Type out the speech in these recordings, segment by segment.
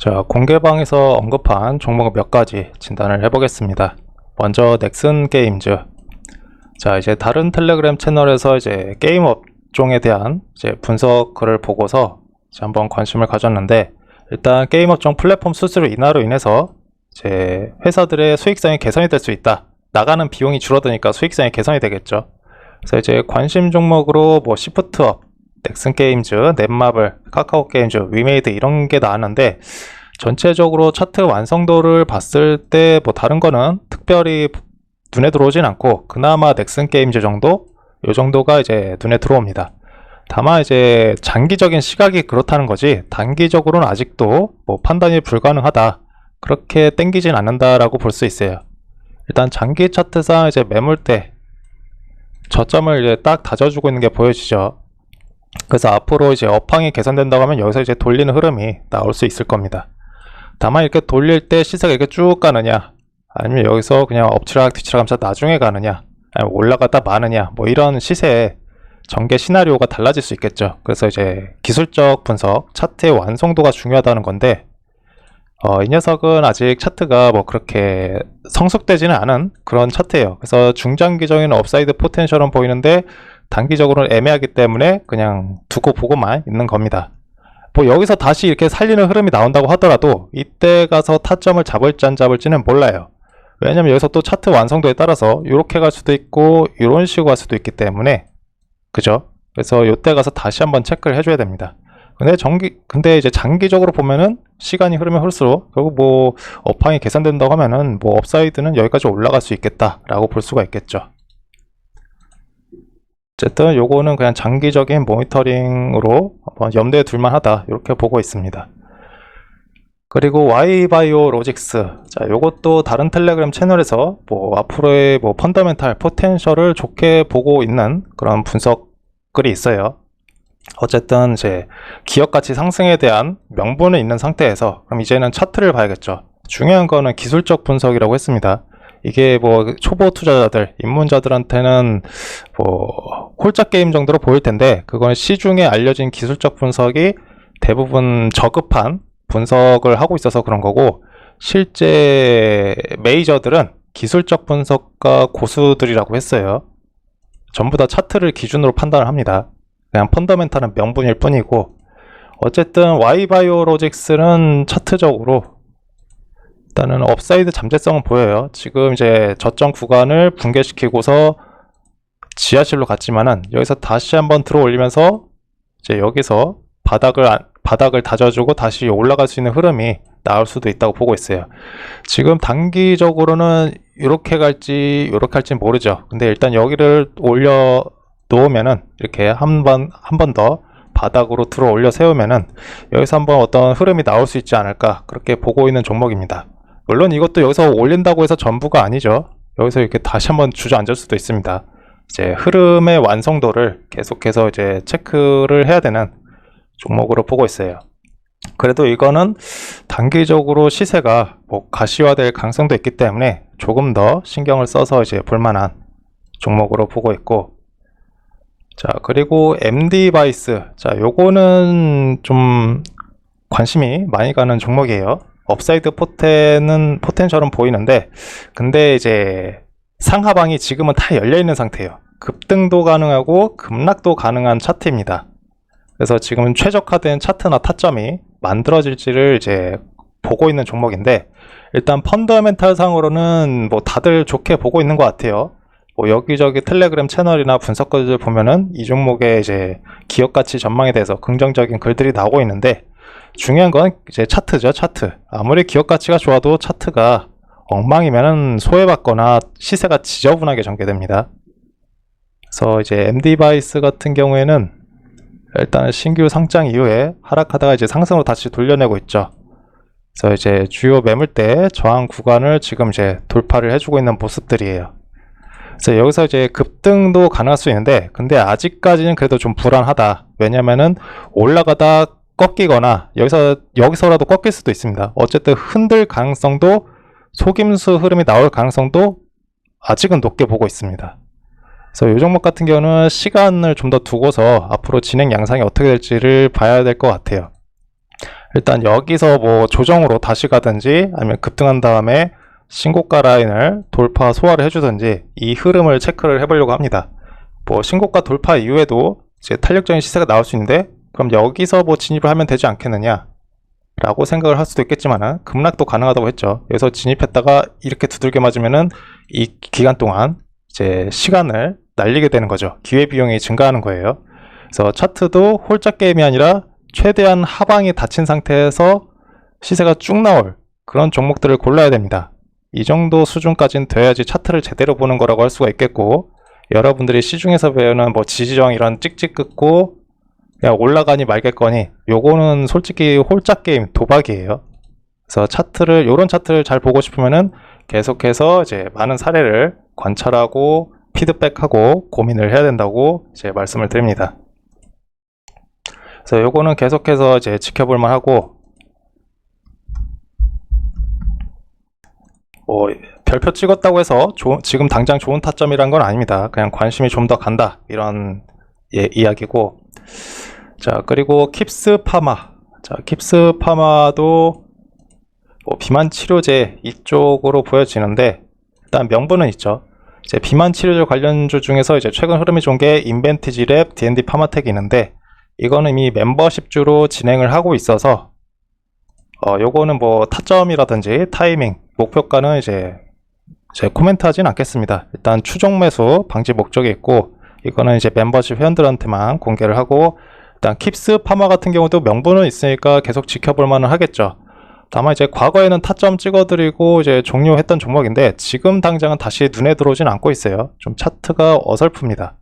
자, 공개방에서 언급한 종목 몇 가지 진단을 해보겠습니다. 먼저 넥슨 게임즈. 자, 이제 다른 텔레그램 채널에서 이제 게임 업종에 대한 이제 분석 글을 보고서 이제 한번 관심을 가졌는데 일단 게임 업종 플랫폼 수수료 인하로 인해서 이제 회사들의 수익성이 개선이 될 수 있다. 나가는 비용이 줄어드니까 수익성이 개선이 되겠죠. 그래서 이제 관심 종목으로 뭐 시프트업, 넥슨 게임즈, 넷마블, 카카오 게임즈, 위메이드 이런 게 나왔는데 전체적으로 차트 완성도를 봤을 때 뭐 다른 거는 특별히 눈에 들어오진 않고 그나마 넥슨 게임즈 정도 요 정도가 이제 눈에 들어옵니다. 다만 이제 장기적인 시각이 그렇다는 거지 단기적으로는 아직도 뭐 판단이 불가능하다 그렇게 땡기진 않는다라고 볼 수 있어요. 일단 장기 차트상 이제 매물대 저점을 이제 딱 다져주고 있는 게 보여지죠. 그래서 앞으로 이제 업황이 개선된다고 하면 여기서 이제 돌리는 흐름이 나올 수 있을 겁니다. 다만 이렇게 돌릴 때 시세가 이렇게 쭉 가느냐, 아니면 여기서 그냥 엎치락 뒤치락 하면서 나중에 가느냐, 아니면 올라갔다 마느냐, 뭐 이런 시세의 전개 시나리오가 달라질 수 있겠죠. 그래서 이제 기술적 분석, 차트의 완성도가 중요하다는 건데, 어, 이 녀석은 아직 차트가 뭐 그렇게 성숙되지는 않은 그런 차트예요. 그래서 중장기적인 업사이드 포텐셜은 보이는데 단기적으로는 애매하기 때문에 그냥 두고 보고만 있는 겁니다. 뭐 여기서 다시 이렇게 살리는 흐름이 나온다고 하더라도 이때 가서 타점을 잡을지 안 잡을지는 몰라요. 왜냐면 여기서 또 차트 완성도에 따라서 이렇게 갈 수도 있고 이런 식으로 갈 수도 있기 때문에 그죠? 그래서 이때 가서 다시 한번 체크를 해줘야 됩니다. 근데 정기 근데 이제 장기적으로 보면은 시간이 흐르면 흐를수록 결국 뭐 업황이 개선된다고 하면은 뭐 업사이드는 여기까지 올라갈 수 있겠다라고 볼 수가 있겠죠. 어쨌든 요거는 그냥 장기적인 모니터링으로 한번 염두에 둘만 하다 이렇게 보고 있습니다. 그리고 Y바이오 로직스 자 요것도 다른 텔레그램 채널에서 뭐 앞으로의 뭐 펀더멘탈 포텐셜을 좋게 보고 있는 그런 분석 글이 있어요. 어쨌든 이제 기업 가치 상승에 대한 명분은 있는 상태에서 그럼 이제는 차트를 봐야겠죠. 중요한 거는 기술적 분석이라고 했습니다. 이게 뭐 초보 투자자들, 입문자들한테는 뭐 홀짝 게임 정도로 보일 텐데 그건 시중에 알려진 기술적 분석이 대부분 저급한 분석을 하고 있어서 그런 거고 실제 메이저들은 기술적 분석가 고수들이라고 했어요. 전부 다 차트를 기준으로 판단을 합니다. 그냥 펀더멘탈은 명분일 뿐이고 어쨌든 Y바이오로직스는 차트적으로 일단은 업사이드 잠재성은 보여요. 지금 이제 저점 구간을 붕괴시키고서 지하실로 갔지만은 여기서 다시 한번 들어 올리면서 이제 여기서 바닥을 안- 바닥을 다져주고 다시 올라갈 수 있는 흐름이 나올 수도 있다고 보고 있어요. 지금 단기적으로는 이렇게 갈지 이렇게 할지 모르죠. 근데 일단 여기를 올려 놓으면은 이렇게 한 번 한 번 더 바닥으로 들어 올려 세우면은 여기서 한번 어떤 흐름이 나올 수 있지 않을까 그렇게 보고 있는 종목입니다. 물론 이것도 여기서 올린다고 해서 전부가 아니죠. 여기서 이렇게 다시 한번 주저앉을 수도 있습니다. 이제 흐름의 완성도를 계속해서 이제 체크를 해야 되는 종목으로 보고 있어요. 그래도 이거는 단기적으로 시세가 뭐 가시화될 가능성도 있기 때문에 조금 더 신경을 써서 이제 볼만한 종목으로 보고 있고 자 그리고 MD 바이스 자 요거는 좀 관심이 많이 가는 종목이에요 업사이드 포텐은 포텐셜은 보이는데 근데 이제 상하방이 지금은 다 열려 있는 상태예요 급등도 가능하고 급락도 가능한 차트입니다 그래서 지금은 최적화된 차트나 타점이 만들어질지를 이제 보고 있는 종목인데 일단 펀더멘탈 상으로는 뭐 다들 좋게 보고 있는 것 같아요. 뭐 여기저기 텔레그램 채널이나 분석글들 보면은 이 종목의 이제 기업 가치 전망에 대해서 긍정적인 글들이 나오고 있는데 중요한 건 이제 차트죠, 차트. 아무리 기업 가치가 좋아도 차트가 엉망이면은 소외받거나 시세가 지저분하게 전개됩니다. 그래서 이제 MD 바이스 같은 경우에는 일단 신규 상장 이후에 하락하다가 이제 상승으로 다시 돌려내고 있죠. 그래서 이제 주요 매물대 저항 구간을 지금 이제 돌파를 해주고 있는 모습들이에요. 그래서 여기서 이제 급등도 가능할 수 있는데, 근데 아직까지는 그래도 좀 불안하다. 왜냐면은 올라가다 꺾이거나 여기서 여기서라도 꺾일 수도 있습니다. 어쨌든 흔들 가능성도 속임수 흐름이 나올 가능성도 아직은 높게 보고 있습니다. 그래서 이 종목 같은 경우는 시간을 좀 더 두고서 앞으로 진행 양상이 어떻게 될지를 봐야 될 것 같아요. 일단 여기서 뭐 조정으로 다시 가든지 아니면 급등한 다음에 신고가 라인을 돌파 소화를 해주든지 이 흐름을 체크를 해보려고 합니다. 뭐 신고가 돌파 이후에도 이제 탄력적인 시세가 나올 수 있는데 그럼 여기서 뭐 진입을 하면 되지 않겠느냐 라고 생각을 할 수도 있겠지만은 급락도 가능하다고 했죠. 여기서 진입했다가 이렇게 두들겨 맞으면은 이 기간 동안 이제 시간을 날리게 되는 거죠. 기회 비용이 증가하는 거예요. 그래서 차트도 홀짝 게임이 아니라 최대한 하방이 닫힌 상태에서 시세가 쭉 나올 그런 종목들을 골라야 됩니다. 이 정도 수준까지는 돼야지 차트를 제대로 보는 거라고 할 수가 있겠고 여러분들이 시중에서 배우는 뭐 지지정 이런 찍찍 긋고 그냥 올라가니 말겠거니 요거는 솔직히 홀짝 게임 도박이에요. 그래서 차트를 요런 차트를 잘 보고 싶으면은 계속해서 이제 많은 사례를 관찰하고 피드백하고 고민을 해야 된다고 이제 말씀을 드립니다. 그래서 요거는 계속해서 이제 지켜볼 만하고 뭐 별표 찍었다고 해서 조- 지금 당장 좋은 타점이란 건 아닙니다. 그냥 관심이 좀 더 간다 이런 예, 이야기고 자 그리고 킵스 파마 자 킵스 파마도 뭐 비만 치료제 이쪽으로 보여지는데 일단 명분은 있죠. 이제 비만 치료제 관련주 중에서 이제 최근 흐름이 좋은 게 인벤티지랩 D&D 파마텍이 있는데 이거는 이미 멤버십주로 진행을 하고 있어서 어 요거는 뭐 타점이라든지 타이밍 목표가는 이제 이제 코멘트 하진 않겠습니다. 일단 추종 매수 방지 목적이 있고 이거는 이제 멤버십 회원들한테만 공개를 하고 일단 킵스 파마 같은 경우도 명분은 있으니까 계속 지켜볼 만은 하겠죠. 다만 이제 과거에는 타점 찍어드리고 이제 종료했던 종목인데 지금 당장은 다시 눈에 들어오진 않고 있어요. 좀 차트가 어설픕니다.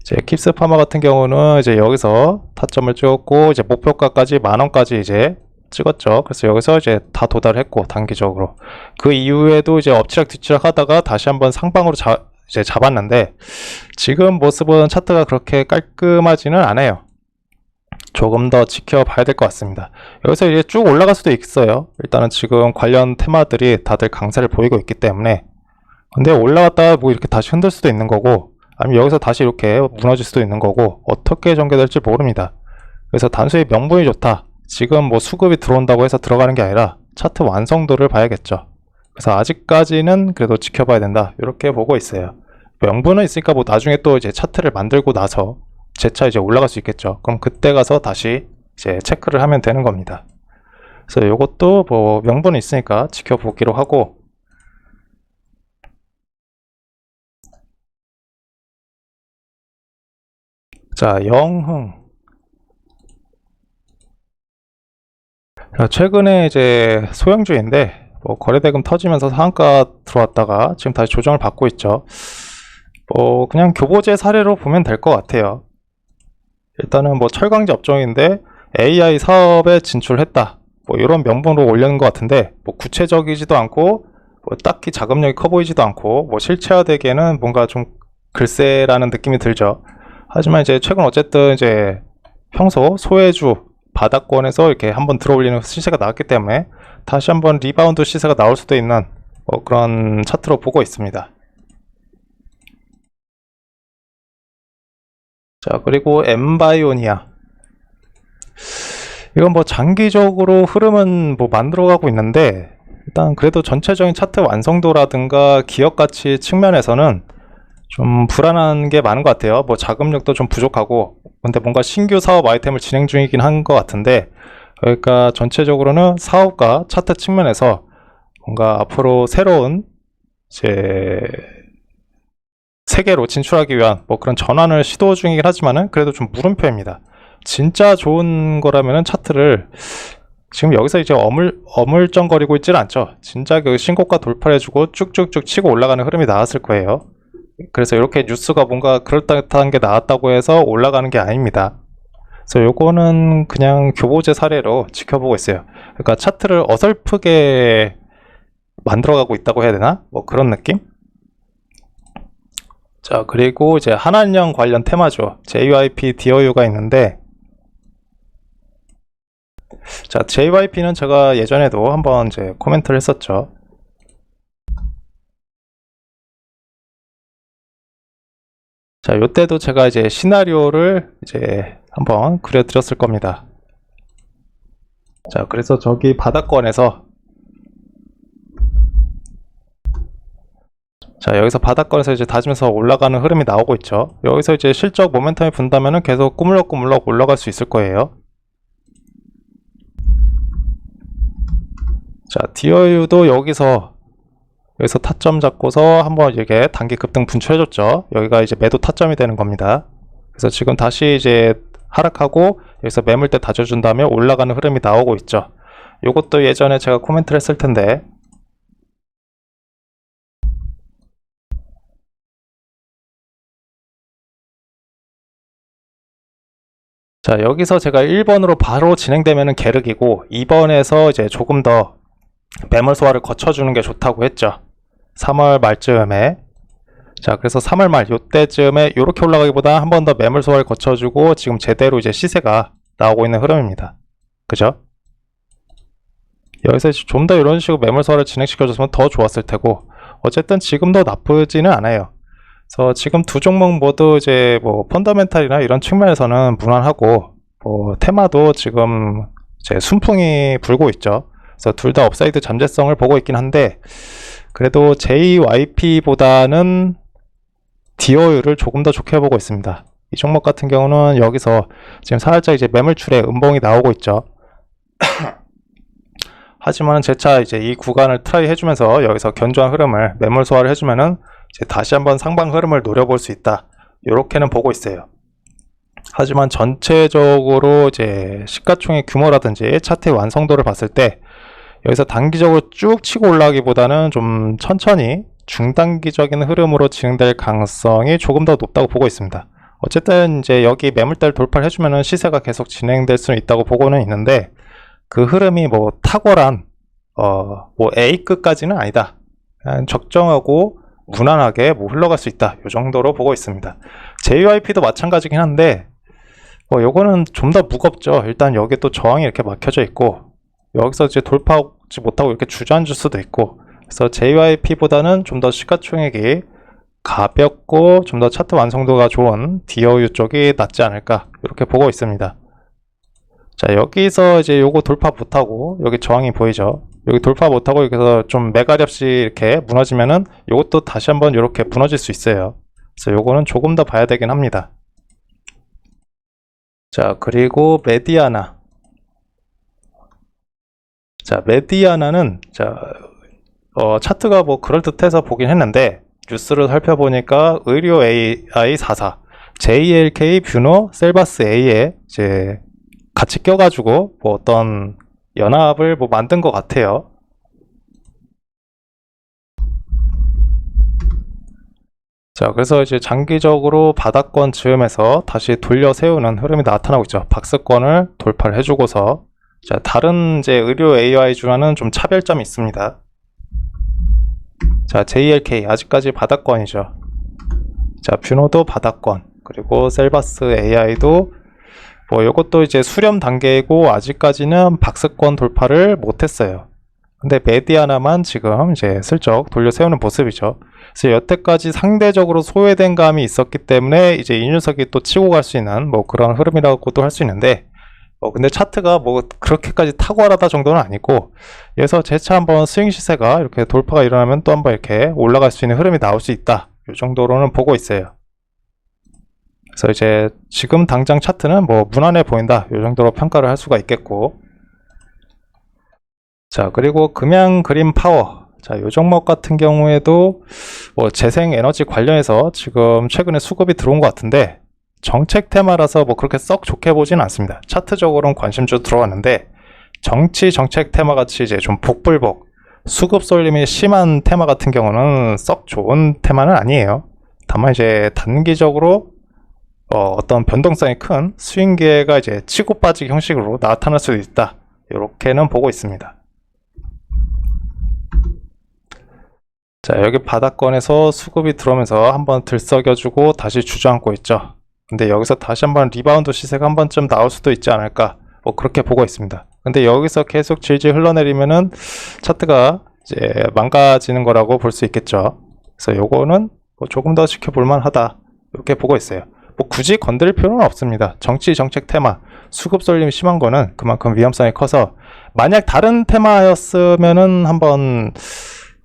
이제 킵스 파마 같은 경우는 이제 여기서 타점을 찍었고 이제 목표가까지 만 원까지 이제 찍었죠. 그래서 여기서 이제 다 도달했고 단기적으로 그 이후에도 이제 엎치락 뒤치락 하다가 다시 한번 상방으로 자, 이제 잡았는데 지금 모습은 차트가 그렇게 깔끔하지는 않아요. 조금 더 지켜봐야 될 것 같습니다. 여기서 이제 쭉 올라갈 수도 있어요. 일단은 지금 관련 테마들이 다들 강세를 보이고 있기 때문에 근데 올라갔다가 뭐 이렇게 다시 흔들 수도 있는 거고 아니면 여기서 다시 이렇게 무너질 수도 있는 거고 어떻게 전개될지 모릅니다. 그래서 단순히 명분이 좋다. 지금 뭐 수급이 들어온다고 해서 들어가는 게 아니라 차트 완성도를 봐야겠죠. 그래서 아직까지는 그래도 지켜봐야 된다. 이렇게 보고 있어요. 명분은 있으니까 뭐 나중에 또 이제 차트를 만들고 나서 재차 이제 올라갈 수 있겠죠. 그럼 그때 가서 다시 이제 체크를 하면 되는 겁니다. 그래서 이것도 뭐 명분이 있으니까 지켜보기로 하고 자 영흥 자, 최근에 이제 소형주인데 뭐 거래대금 터지면서 상한가 들어왔다가 지금 다시 조정을 받고 있죠. 뭐 그냥 교보제 사례로 보면 될 것 같아요. 일단은 뭐 철강제 업종인데 AI 사업에 진출했다. 뭐 이런 명분으로 올리는 것 같은데 뭐 구체적이지도 않고 뭐 딱히 자금력이 커 보이지도 않고 뭐 실체화되기에는 뭔가 좀 글쎄라는 느낌이 들죠. 하지만 이제 최근 어쨌든 이제 평소 소외주 바닥권에서 이렇게 한번 들어올리는 시세가 나왔기 때문에 다시 한번 리바운드 시세가 나올 수도 있는 뭐 그런 차트로 보고 있습니다. 자, 그리고 엠바이오니아. 이건 뭐 장기적으로 흐름은 뭐 만들어가고 있는데 일단 그래도 전체적인 차트 완성도라든가 기업 가치 측면에서는 좀 불안한 게 많은 것 같아요. 뭐 자금력도 좀 부족하고 근데 뭔가 신규 사업 아이템을 진행 중이긴 한 것 같은데 그러니까 전체적으로는 사업과 차트 측면에서 뭔가 앞으로 새로운 이제 세계로 진출하기 위한 뭐 그런 전환을 시도 중이긴 하지만은 그래도 좀 물음표입니다. 진짜 좋은 거라면은 차트를 지금 여기서 이제 어물 어물쩡거리고 있지는 않죠. 진짜 그 신고가 돌파해주고 쭉쭉쭉 치고 올라가는 흐름이 나왔을 거예요. 그래서 이렇게 뉴스가 뭔가 그럴듯한 게 나왔다고 해서 올라가는 게 아닙니다. 그래서 요거는 그냥 교보제 사례로 지켜보고 있어요. 그러니까 차트를 어설프게 만들어가고 있다고 해야 되나? 뭐 그런 느낌? 자, 그리고 이제 한한령 관련 테마죠. JYP DOU가 있는데, 자, JYP는 제가 예전에도 한번 이제 코멘트를 했었죠. 자, 요때도 제가 이제 시나리오를 이제 한번 그려드렸을 겁니다. 자, 그래서 저기 바닥권에서 자, 여기서 바닥권에서 이제 다지면서 올라가는 흐름이 나오고 있죠. 여기서 이제 실적 모멘텀이 분다면은 계속 꾸물럭꾸물럭 올라갈 수 있을 거예요. 자, 디어유도 여기서 여기서 타점 잡고서 한번 이렇게 단기 급등 분출해줬죠. 여기가 이제 매도 타점이 되는 겁니다. 그래서 지금 다시 이제 하락하고 여기서 매물대 다져준 다음에 올라가는 흐름이 나오고 있죠. 요것도 예전에 제가 코멘트를 했을 텐데 자 여기서 제가 1번으로 바로 진행되면 계륵이고 2번에서 이제 조금 더 매물 소화를 거쳐주는 게 좋다고 했죠 3월 말쯤에. 자 그래서 3월 말 요때쯤에 이렇게 올라가기보다 한 번 더 매물 소화를 거쳐주고 지금 제대로 이제 시세가 나오고 있는 흐름입니다. 그죠? 여기서 좀 더 이런 식으로 매물 소화를 진행시켜줬으면 더 좋았을 테고 어쨌든 지금도 나쁘지는 않아요. 그래서 지금 두 종목 모두 이제 뭐 펀더멘탈이나 이런 측면에서는 무난하고 뭐 테마도 지금 이제 순풍이 불고 있죠. 그래서 둘 다 업사이드 잠재성을 보고 있긴 한데 그래도 JYP보다는 디어율을 조금 더 좋게 보고 있습니다. 이 종목 같은 경우는 여기서 지금 살짝 이제 매물출에 음봉이 나오고 있죠. 하지만 재차 이제 이 구간을 트라이 해주면서 여기서 견조한 흐름을 매물 소화를 해주면은 이제 다시 한번 상방 흐름을 노려볼 수 있다. 이렇게는 보고 있어요. 하지만 전체적으로 이제 시가총액 규모라든지 차트의 완성도를 봤을 때 여기서 단기적으로 쭉 치고 올라가기보다는 좀 천천히 중단기적인 흐름으로 진행될 가능성이 조금 더 높다고 보고 있습니다. 어쨌든 이제 여기 매물대를 돌파를 해주면은 시세가 계속 진행될 수는 있다고 보고는 있는데 그 흐름이 뭐 탁월한 어 뭐 A급까지는 아니다. 적정하고 무난하게 뭐 흘러갈 수 있다. 이 정도로 보고 있습니다. JYP도 마찬가지긴 한데 뭐 요거는 좀 더 무겁죠. 일단 여기 또 저항이 이렇게 막혀져 있고 여기서 이제 돌파하 지 못하고 이렇게 주저앉을 수도 있고 그래서 JYP보다는 좀 더 시가총액이 가볍고 좀 더 차트 완성도가 좋은 DOU 쪽이 낫지 않을까 이렇게 보고 있습니다. 자 여기서 이제 요거 돌파 못하고 여기 저항이 보이죠? 여기 돌파 못하고 여기서 좀 매가리 없이 이렇게 무너지면은 요것도 다시 한번 이렇게 무너질 수 있어요. 그래서 요거는 조금 더 봐야 되긴 합니다. 자 그리고 메디아나 자 메디아나는 자 어, 차트가 뭐 그럴듯해서 보긴 했는데 뉴스를 살펴보니까 의료 AI 44 JLK 뷰노 셀바스 A에 이제 같이 껴가지고 뭐 어떤 연합을 뭐 만든 것 같아요. 자, 그래서 이제 장기적으로 바닥권 즈음에서 다시 돌려 세우는 흐름이 나타나고 있죠. 박스권을 돌파를 해주고서 자, 다른 이제 의료 AI주와는 좀 차별점이 있습니다. 자, JLK 아직까지 바닥권이죠. 자, 뷰노도 바닥권 그리고 셀바스 AI도 뭐 이것도 이제 수렴 단계이고 아직까지는 박스권 돌파를 못 했어요. 근데 메디아나만 지금 이제 슬쩍 돌려 세우는 모습이죠. 그래서 여태까지 상대적으로 소외된 감이 있었기 때문에 이제 이 녀석이 또 치고 갈 수 있는 뭐 그런 흐름이라고도 할 수 있는데 어 근데 차트가 뭐 그렇게까지 탁월하다 정도는 아니고 여기서 재차 한번 스윙 시세가 이렇게 돌파가 일어나면 또 한번 이렇게 올라갈 수 있는 흐름이 나올 수 있다. 이 정도로는 보고 있어요. 그래서 이제 지금 당장 차트는 뭐 무난해 보인다. 이 정도로 평가를 할 수가 있겠고. 자, 그리고 금양 그린 파워. 자, 요 종목 같은 경우에도 뭐 재생 에너지 관련해서 지금 최근에 수급이 들어온 것 같은데 정책 테마라서 뭐 그렇게 썩 좋게 보진 않습니다. 차트적으로는 관심주 들어왔는데 정치 정책 테마 같이 이제 좀 복불복 수급 쏠림이 심한 테마 같은 경우는 썩 좋은 테마는 아니에요. 다만 이제 단기적으로 어, 떤 변동성이 큰 스윙 기회가 이제 치고 빠지기 형식으로 나타날 수도 있다. 이렇게는 보고 있습니다. 자, 여기 바닥권에서 수급이 들어오면서 한번 들썩여주고 다시 주저앉고 있죠. 근데 여기서 다시 한번 리바운드 시세가 한 번쯤 나올 수도 있지 않을까. 뭐 그렇게 보고 있습니다. 근데 여기서 계속 질질 흘러내리면은 차트가 이제 망가지는 거라고 볼 수 있겠죠. 그래서 요거는 뭐 조금 더 지켜볼 만하다. 이렇게 보고 있어요. 뭐 굳이 건드릴 필요는 없습니다. 정치 정책 테마 수급 쏠림이 심한 거는 그만큼 위험성이 커서 만약 다른 테마였으면은 한번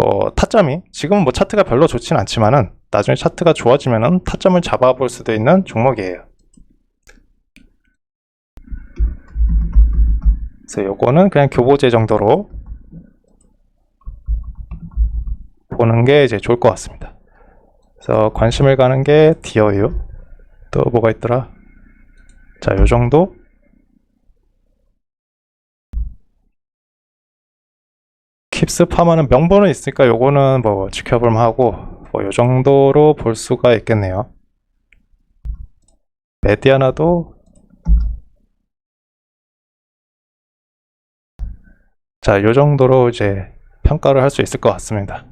어, 타점이 지금은 뭐 차트가 별로 좋진 않지만은 나중에 차트가 좋아지면은 타점을 잡아볼 수도 있는 종목이에요. 그래서 요거는 그냥 교보제 정도로 보는 게 이제 좋을 것 같습니다. 그래서 관심을 가는 게 디어유 또 뭐가 있더라? 자, 요 정도 파마는 명분은 있으니까 요거는 뭐 지켜볼만 하고 뭐 요 정도로 볼 수가 있겠네요. 메디아나도 자, 요 정도로 이제 평가를 할 수 있을 것 같습니다.